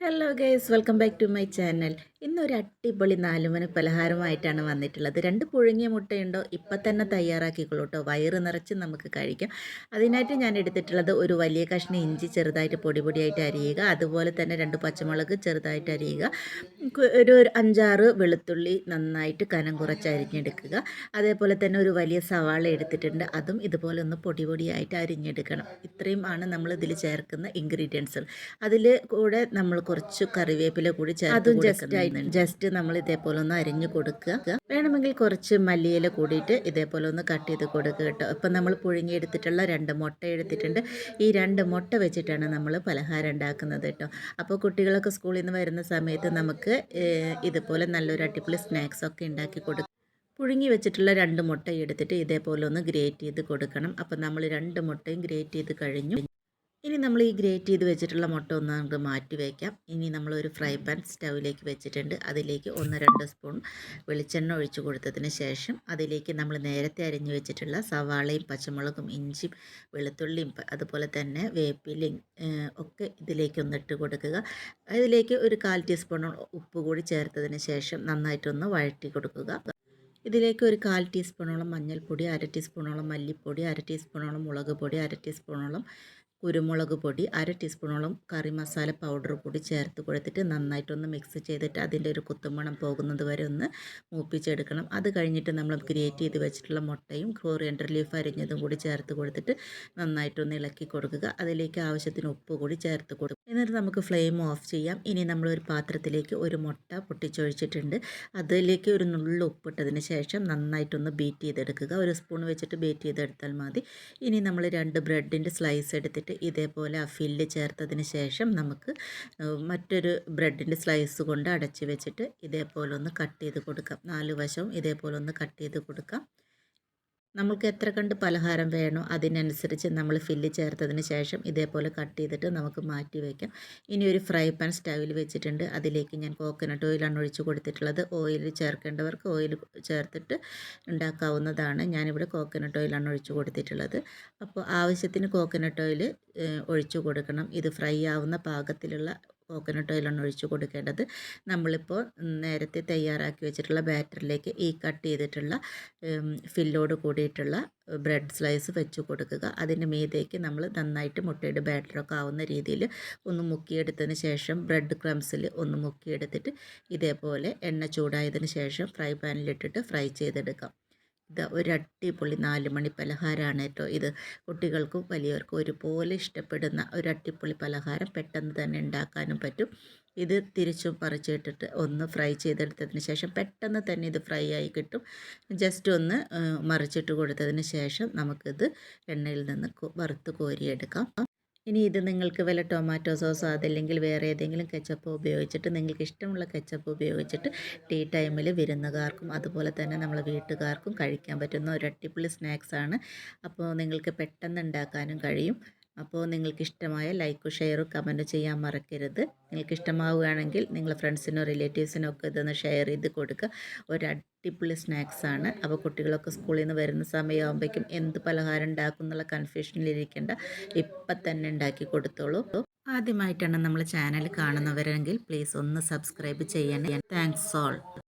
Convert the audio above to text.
Hello guys welcome back to my channel ഇന്നൊരു അടിപൊളി നാലുമണി പലഹാരമായിട്ടാണ് വന്നിട്ടുള്ളത്. രണ്ട് പുഴുങ്ങിയ മുട്ടയുണ്ടോ? ഇപ്പം തന്നെ തയ്യാറാക്കിക്കോളൂ കേട്ടോ വയറ് നിറച്ച് നമുക്ക് കഴിക്കാം. അതിനായിട്ട് ഞാൻ എടുത്തിട്ടുള്ളത് ഒരു വലിയ കഷ്ണം ഇഞ്ചി ചെറുതായിട്ട് പൊടി പൊടിയായിട്ട് അരിയുക. അതുപോലെ തന്നെ രണ്ട് പച്ചമുളക് ചെറുതായിട്ട് അരിയുക. ഒരു അഞ്ചാറ് വെളുത്തുള്ളി നന്നായിട്ട് കനം കുറച്ച് അരിഞ്ഞെടുക്കുക. അതേപോലെ തന്നെ ഒരു വലിയ സവാള എടുത്തിട്ടുണ്ട്. അതും ഇതുപോലെ ഒന്ന് പൊടി പൊടിയായിട്ട് അരിഞ്ഞെടുക്കണം. ഇത്രയും ആണ് നമ്മൾ ഇതിൽ ചേർക്കുന്ന ഇൻഗ്രീഡിയൻസുകൾ അതിൽ കൂടെ നമ്മൾ കുറച്ച് കറിവേപ്പില കൂടി ചേർത്ത് ജസ്റ്റ് ജസ്റ്റ് നമ്മൾ ഇതേപോലെ ഒന്ന് അരിഞ്ഞു കൊടുക്കുക. വേണമെങ്കിൽ കുറച്ച് മല്ലിയില കൂടിയിട്ട് ഇതേപോലെ ഒന്ന് കട്ട് ചെയ്ത് കൊടുക്കുക കേട്ടോ. ഇപ്പം നമ്മൾ പുഴുങ്ങിയെടുത്തിട്ടുള്ള രണ്ട് മുട്ട എടുത്തിട്ടുണ്ട്. ഈ രണ്ട് മുട്ട വെച്ചിട്ടാണ് നമ്മൾ പലഹാരം ഉണ്ടാക്കുന്നത് കേട്ടോ. അപ്പോൾ കുട്ടികളൊക്കെ സ്കൂളിൽ നിന്ന് വരുന്ന സമയത്ത് നമുക്ക് ഇതുപോലെ നല്ലൊരു അടിപൊളി സ്നാക്സ് ഒക്കെ ഉണ്ടാക്കി കൊടുക്കുക പുഴുങ്ങി വെച്ചിട്ടുള്ള രണ്ട് മുട്ട എടുത്തിട്ട് ഇതേപോലെ ഒന്ന് ഗ്രേറ്റ് ചെയ്ത് കൊടുക്കണം. അപ്പം നമ്മൾ രണ്ട് മുട്ടയും ഗ്രേറ്റ് ചെയ്ത് കഴിഞ്ഞു. ഇനി നമ്മൾ ഈ ഗ്രേറ്റ് ചെയ്ത് വെച്ചിട്ടുള്ള മുട്ട ഒന്ന് നമുക്ക് മാറ്റി വയ്ക്കാം ഇനി നമ്മളൊരു ഫ്രൈ പാൻ സ്റ്റൗവിലേക്ക് വെച്ചിട്ടുണ്ട്. അതിലേക്ക് ഒന്ന് രണ്ട് സ്പൂൺ വെളിച്ചെണ്ണ ഒഴിച്ച് കൊടുത്തതിന് ശേഷം അതിലേക്ക് നമ്മൾ നേരത്തെ അരിഞ്ഞു വെച്ചിട്ടുള്ള സവാളയും പച്ചമുളകും ഇഞ്ചിയും വെളുത്തുള്ളിയും അതുപോലെ തന്നെ വേപ്പിലയും ഒക്കെ ഇതിലേക്ക് ഒന്ന് ഇട്ട് കൊടുക്കുക. അതിലേക്ക് ഒരു കാൽ ടീസ്പൂൺ ഉപ്പ് കൂടി ചേർത്തതിന് ശേഷം നന്നായിട്ടൊന്ന് വഴറ്റി കൊടുക്കുക. ഇതിലേക്ക് ഒരു കാൽ ടീസ്പൂണോളം മഞ്ഞൾപ്പൊടി അര ടീസ്പൂണോളം മല്ലിപ്പൊടി അര ടീസ്പൂണോളം മുളക് പൊടി അര ടീസ്പൂണോളം കുരുമുളക് പൊടി അര ടീസ്പൂണോളം കറി മസാല പൗഡർ കൂടി ചേർത്ത് കൊടുത്തിട്ട് നന്നായിട്ടൊന്ന് മിക്സ് ചെയ്തിട്ട് അതിന്റെ ഒരു കുത്തുമണം പോകുന്നത് വരെ ഒന്ന് മൂപ്പിച്ചെടുക്കണം. അത് കഴിഞ്ഞിട്ട് നമ്മൾ ഗ്രേറ്റ് ചെയ്ത് വെച്ചിട്ടുള്ള മുട്ടയും കോറിയൻഡർ ലീഫ് അരിഞ്ഞതും കൂടി ചേർത്ത് കൊടുത്തിട്ട് നന്നായിട്ടൊന്ന് ഇളക്കി കൊടുക്കുക. അതിലേക്ക് ആവശ്യത്തിന് ഉപ്പ് കൂടി ചേർത്ത് കൊടുക്കും എന്നിട്ട് നമുക്ക് ഫ്ലെയിം ഓഫ് ചെയ്യാം. ഇനി നമ്മളൊരു പാത്രത്തിലേക്ക് ഒരു മുട്ട പൊട്ടിച്ചൊഴിച്ചിട്ടുണ്ട്. അതിലേക്ക് ഒരു നുള്ളു ഉപ്പിട്ടതിന് ശേഷം നന്നായിട്ടൊന്ന് ബീറ്റ് ചെയ്തെടുക്കുക. ഒരു സ്പൂൺ വെച്ചിട്ട് ബീറ്റ് ചെയ്തെടുത്താൽ മതി. ഇനി നമ്മൾ രണ്ട് ബ്രെഡിന്റെ സ്ലൈസ് എടുത്തിട്ട് ഇതേപോലെ ആ ഫില്ല് ചേർത്തതിന് ശേഷം നമുക്ക് മറ്റൊരു ബ്രെഡിന്റെ സ്ലൈസ് കൊണ്ട് അടച്ച് വെച്ചിട്ട് ഇതേപോലെ ഒന്ന് കട്ട് ചെയ്ത് കൊടുക്കാം. നാല് വശവും ഇതേപോലെ ഒന്ന് കട്ട് ചെയ്ത് കൊടുക്കാം. നമുക്ക് എത്ര കണ്ട് പലഹാരം വേണോ അതിനനുസരിച്ച് നമ്മൾ ഫില്ല് ചേർത്തതിന് ശേഷം ഇതേപോലെ കട്ട് ചെയ്തിട്ട് നമുക്ക് മാറ്റി വയ്ക്കാം ഇനി ഒരു ഫ്രൈ പാൻ സ്റ്റവിൽ വെച്ചിട്ടുണ്ട്. അതിലേക്ക് ഞാൻ കോക്കനട്ട് ഓയിലാണ് ഒഴിച്ച് കൊടുത്തിട്ടുള്ളത്. ഓയിൽ ചേർക്കേണ്ടവർക്ക് ഓയിൽ ചേർത്തിട്ട് ഉണ്ടാക്കാവുന്നതാണ്. ഞാനിവിടെ കോക്കനട്ട് ഓയിലാണ് ഒഴിച്ച് കൊടുത്തിട്ടുള്ളത്. അപ്പോൾ ആവശ്യത്തിന് കോക്കനട്ട് ഓയിൽ ഒഴിച്ചു കൊടുക്കണം. ഇത് ഫ്രൈ ആവുന്ന പാകത്തിലുള്ള കോക്കനട്ട് ഓയിലാണ് ഒഴിച്ച് കൊടുക്കേണ്ടത്. നമ്മളിപ്പോൾ നേരത്തെ തയ്യാറാക്കി വെച്ചിട്ടുള്ള ബാറ്ററിലേക്ക് ഈ കട്ട് ചെയ്തിട്ടുള്ള ഫില്ലോട് കൂടിയിട്ടുള്ള ബ്രെഡ് സ്ലൈസ് വെച്ച് കൊടുക്കുക. അതിന്റെ മീതേക്ക് നമ്മൾ നന്നായിട്ട് മുട്ടയുടെ ബാറ്ററൊക്കെ ആവുന്ന രീതിയിൽ ഒന്ന് മുക്കിയെടുത്തതിന് ശേഷം ബ്രെഡ് ക്രംസിൽ ഒന്ന് മുക്കിയെടുത്തിട്ട് ഇതേപോലെ എണ്ണ ചൂടായതിന് ശേഷം ഫ്രൈ പാനിലിട്ടിട്ട് ഫ്രൈ ചെയ്തെടുക്കാം. ഇത് ഒരു അടിപൊളി നാല് മണി പലഹാരമാണ് കേട്ടോ ഇത്. കുട്ടികൾക്കും വലിയവർക്കും ഒരുപോലെ ഇഷ്ടപ്പെടുന്ന ഒരു അടിപൊളി പലഹാരം പെട്ടെന്ന് തന്നെ ഉണ്ടാക്കാനും പറ്റും. ഇത് തിരിച്ചും പറിച്ചിട്ടിട്ട് ഒന്ന് ഫ്രൈ ചെയ്തെടുത്തതിന് ശേഷം പെട്ടെന്ന് തന്നെ ഇത് ഫ്രൈ ആയി കിട്ടും. ജസ്റ്റ് ഒന്ന് മറിച്ചിട്ട് കൊടുത്തതിന് ശേഷം നമുക്കിത് എണ്ണയിൽ നിന്ന് വറുത്ത് കോരിയെടുക്കാം. ഇനി ഇത് നിങ്ങൾക്ക് വല്ല ടൊമാറ്റോ സോസോ അതല്ലെങ്കിൽ വേറെ ഏതെങ്കിലും കെച്ചപ്പ് ഉപയോഗിച്ചിട്ട് നിങ്ങൾക്ക് ഇഷ്ടമുള്ള കെച്ചപ്പ് ഉപയോഗിച്ചിട്ട് ടീ ടൈമിൽ വിരുന്നുകാർക്കും അതുപോലെ തന്നെ നമ്മളെ വീട്ടുകാർക്കും കഴിക്കാൻ പറ്റുന്ന ഒരു അടിപൊളി സ്നാക്സാണ് അപ്പോൾ നിങ്ങൾക്ക് പെട്ടെന്ന് ഉണ്ടാക്കാനും കഴിയും. അപ്പോൾ നിങ്ങൾക്ക് ഇഷ്ടമായ ലൈക്കും ഷെയറും കമന്റ് ചെയ്യാൻ മറക്കരുത്. നിങ്ങൾക്ക് ഇഷ്ടമാവുകയാണെങ്കിൽ നിങ്ങളുടെ ഫ്രണ്ട്സിനോ റിലേറ്റീവ്സിനോ ഒക്കെ ഇതൊന്ന് ഷെയർ ചെയ്ത് കൊടുക്കുക. ഒരു അടിപൊളി സ്നാക്സാണ് അപ്പോൾ കുട്ടികളൊക്കെ സ്കൂളിൽ നിന്ന് വരുന്ന സമയമാകുമ്പോഴേക്കും എന്ത് പലഹാരം ഉണ്ടാക്കും എന്നുള്ള കൺഫ്യൂഷനിലിരിക്കേണ്ട ഇപ്പം തന്നെ ഉണ്ടാക്കി കൊടുത്തോളൂ. ആദ്യമായിട്ടാണ് നമ്മൾ ചാനൽ കാണുന്നവരെങ്കിൽ പ്ലീസ് ഒന്ന് സബ്സ്ക്രൈബ് ചെയ്യണേ. Thanks all